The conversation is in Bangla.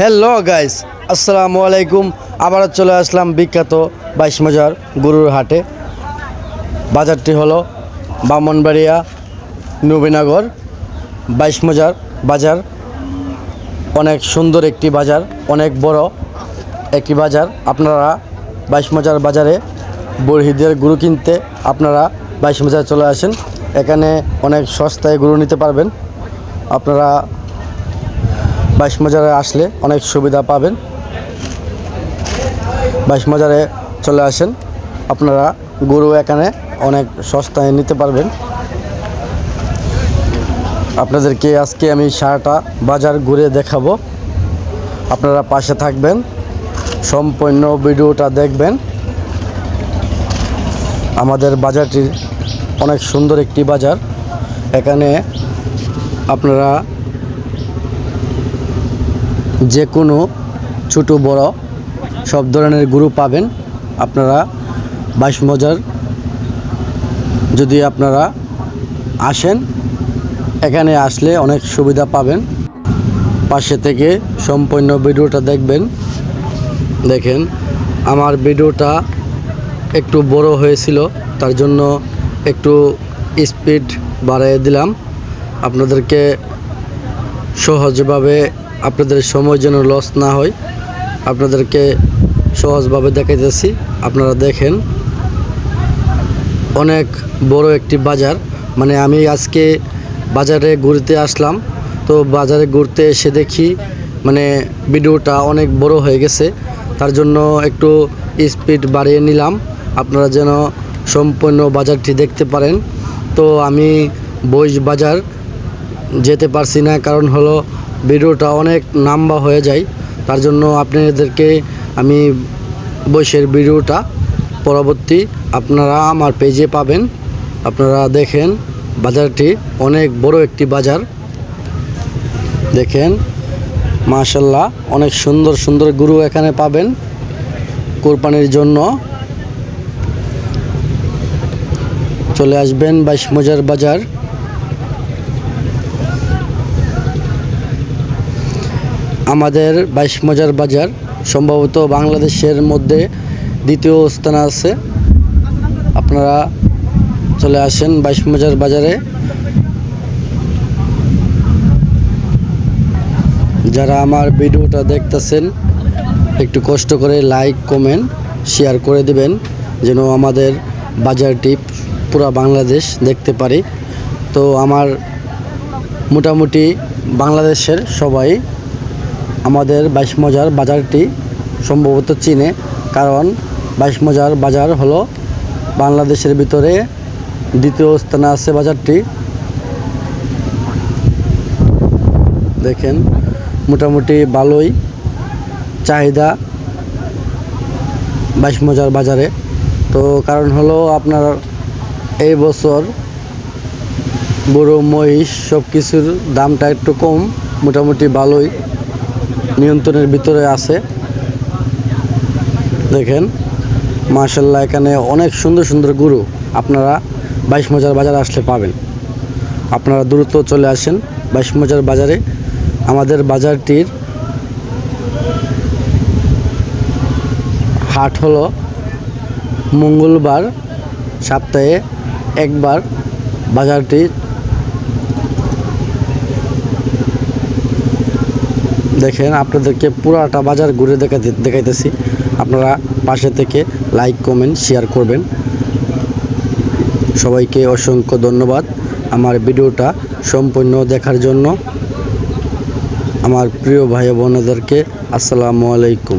হ্যালো গাইস আসসালামু আলাইকুম আবারও চলে আসলাম বিখ্যাত বাইশ মজার গরুর হাটে। বাজারটি হলো বামনবাড়িয়া নবীনগর। বাইশ মজার বাজার অনেক সুন্দর একটি বাজার, অনেক বড় একটি বাজার। আপনারা বাইশ মজার বাজারে বরহিদের গরু কিনতে আপনারা বাইশ মজার চলে আসেন। এখানে অনেক সস্তায় গরু নিতে পারবেন। আপনারা বাইশ মজারে আসলে অনেক সুবিধা পাবেন। বাইশ মজারে চলে আসেন। আপনারা গরু এখানে অনেক সস্তায় নিতে পারবেন। আপনাদেরকে আজকে আমি সারাটা বাজার ঘুরে দেখাবো। আপনারা পাশে থাকবেন, সম্পূর্ণ ভিডিওটা দেখবেন। আমাদের বাজারটি অনেক সুন্দর একটি বাজার। এখানে আপনারা যে কোনো ছোটো বড় সব ধরনের গরু পাবেন। আপনারা বাইশ মজার যদি আপনারা আসেন, এখানে আসলে অনেক সুবিধা পাবেন। পাশে থেকে সম্পূর্ণ ভিডিওটা দেখবেন। দেখেন, আমার ভিডিওটা একটু বড় হয়েছিল, তার জন্য একটু স্পিড বাড়িয়ে দিলাম। আপনাদেরকে সহজভাবে আপনাদের সময় যেন লস না হয়, আপনাদেরকে সহজভাবে দেখাইতেছি, আপনারা দেখেন। অনেক বড় একটি বাজার মানে আমি আজকে বাজারে ঘুরতে আসলাম, তো বাজারে ঘুরতে এসে দেখি মানে ভিডিওটা অনেক বড় হয়ে গেছে, তার জন্য একটু স্পিড বাড়িয়ে নিলাম, আপনারা যেন সম্পূর্ণ বাজারটি দেখতে পারেন। তো আমি বইস বাজার যেতে পারছি না, কারণ হলো ভিডিওটা অনেক নাম্বা হয়ে যায়। তার জন্য আপনাদেরকে আমি বৈশের ভিডিওটা পরবর্তী আপনারা আমার পেজে পাবেন। আপনারা দেখেন, বাজারটি অনেক বড় একটি বাজার। দেখেন মাশাল্লাহ অনেক সুন্দর সুন্দর গুরু এখানে পাবেন কোরবানির জন্য। চলে আসবেন বাইশ মজার বাজার। আমাদের বাইশ মজার বাজার, সম্ভবত বাংলাদেশের মধ্যে দ্বিতীয় স্থানে আছে। আপনারা চলে আসেন বাইশ মজার বাজারে। যারা আমার ভিডিওটা দেখতেছেন, একটু কষ্ট করে লাইক, কমেন্ট, শেয়ার করে দিবেন, যেন আমাদের বাজারটি পুরা বাংলাদেশ দেখতে পারি। তো আমার মোটামুটি বাংলাদেশের সবাই আমাদের বাইশ মজার বাজারটি সম্ভবত চিনে, কারণ বাইশ মজার বাজার হলো বাংলাদেশের ভিতরে দ্বিতীয় স্থানে আছে বাজারটি। দেখেন, মোটামুটি ভালোই চাহিদা বাইশ মজার বাজারে। তো কারণ হলো আপনার এই বছর গরু, মহিষ সব কিছুর দামটা একটু কম, মোটামুটি ভালোই। নিয়ন্ত্রণের ভিতরে আছে। দেখেন মার্শাল্লাহ এখানে অনেক সুন্দর সুন্দর গরু আপনারা বাইশ মজার বাজার আসলে পাবেন। আপনারা দ্রুত চলে আসেন বাইশ মজার বাজারে। আমাদের বাজারটির হাট হলো মঙ্গলবার সপ্তাহে একবার বাজারটি দেখেন, আপনাদেরকে পুরাটা বাজার ঘুরে দেখাতে দেখাইতেছি। আপনারা পাশে থেকে লাইক কমেন্ট শেয়ার করবেন। সবাইকে অসংখ্য ধন্যবাদ আমার ভিডিওটা সম্পূর্ণ দেখার জন্য। আমার প্রিয় ভাই বোনেদেরকে আসসালামু আলাইকুম।